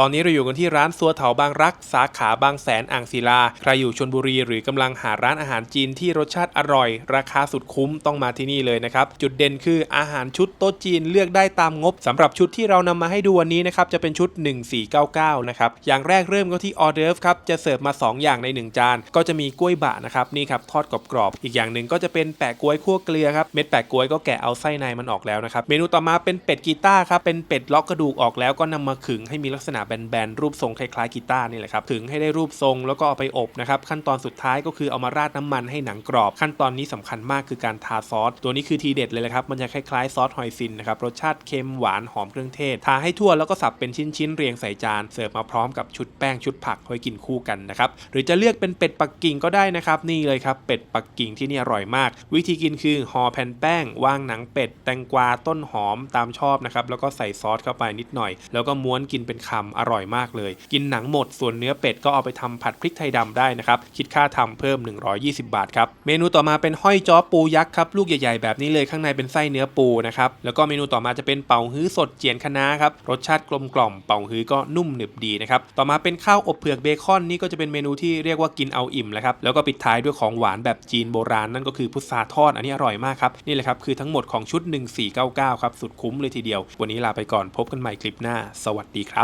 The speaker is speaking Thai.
ตอนนี้เราอยู่กันที่ร้านซัวเถาบางรัก สาขาบางแสนอ่างศิลา ใครอยู่ชนบุรีหรือกำลังหาร้านอาหารจีนที่รสชาติอร่อย ราคาสุดคุ้มต้องมาที่นี่เลยนะครับ จุดเด่นคืออาหารชุดโต๊ะจีนเลือกได้ตามงบสำหรับชุดที่เรานำมาให้ดูวันนี้นะครับจะเป็นชุด 1499 นะครับ อย่างแรกเริ่มก็ที่ออเดิร์ฟครับ จะเสิร์ฟมา 2 อย่างใน 1 จาน ก็จะมีกล้วยบะนะครับนี่ครับทอดกรอบๆอีกอย่างหนึ่งก็จะเป็นแปะกล้วยคั่วเกลือครับเม็ดแปะกล้วยก็แกะเอาไส้ในมันออกแล้วนะครับเมนูต่อมาเป็นเป็ดกีตาร์ครับเป็นเป็ดล็อกกระดูกออกแล้วก็นำมาขึงให้มีลักษณะแบนๆรูปทรงคล้ายๆกีตาร์นี่แหละครับขึงให้ได้รูปทรงแล้วก็เอาไปอบนะครับขั้นตอนสุดท้ายก็คือเอามาราดน้ำมันให้หนังกรอบ ขั้นตอนนี้สำคัญมากคือการทาซอสตัวนี้คือทีเด็ดเลยแหละครับมันจะคล้ายๆซอสหอยซินนะครับรสชาติเค็มหวานหอมเครื่องเทศทาให้ทั่วแล้วก็สับเป็นชิ้นๆเรียงใส่จานเสิร์ฟมาพร้อมกับชุดแป้งชุดผักไว้กินคู่กันนะครับหรือจะเลือกเป็นเป็ดปักกิ่งก็ได้นะครับนี่เลยครับเป็ดปักกิ่งที่นี่อร่อยมาก วิธีกินคือห่อแผ่นแป้งวางหนังเป็ดแตงกวาต้นหอมตามชอบนะครับแล้วก็ใส่ซอสเข้าไปนิดหน่อย แล้วก็ม้วนกินเป็นคำอร่อยมากเลย กินหนังหมดส่วนเนื้อเป็ดก็เอาไปทำผัดพริกไทยดำได้นะครับคิดค่าทำเพิ่ม 120 บาทครับเมนูต่อมาเป็นห้อยจ้อปูยักษ์ครับลูกใหญ่ๆแบบนี้เลยข้างในเป็นไส้เนื้อปูนะครับแล้วก็เมนูต่อมาจะเป็นเป่าฮื้อสดเจียนคะน้าครับรสชาติกลมกล่อมเป่าฮื้อก็นุ่มหนึบดีนะครับต่อมาเป็นข้าวอบเผือกเบคอนนี่ก็จะเป็นเมนูที่เรียกว่ากินเอาอิ่มแหละครับแล้วก็ปิดท้ายด้วยของหวานแบบจีนโบราณนั่นก็คือพุทราทอดอันนี้อร่อยมากครับนี่แหละครับคือทั้งหมดของชุด 1499 ครับสุดคุ้มเลยทีเดียว วันนี้ลาไปก่อนพบกันใหม่คลิปหน้า สวัสดีครับ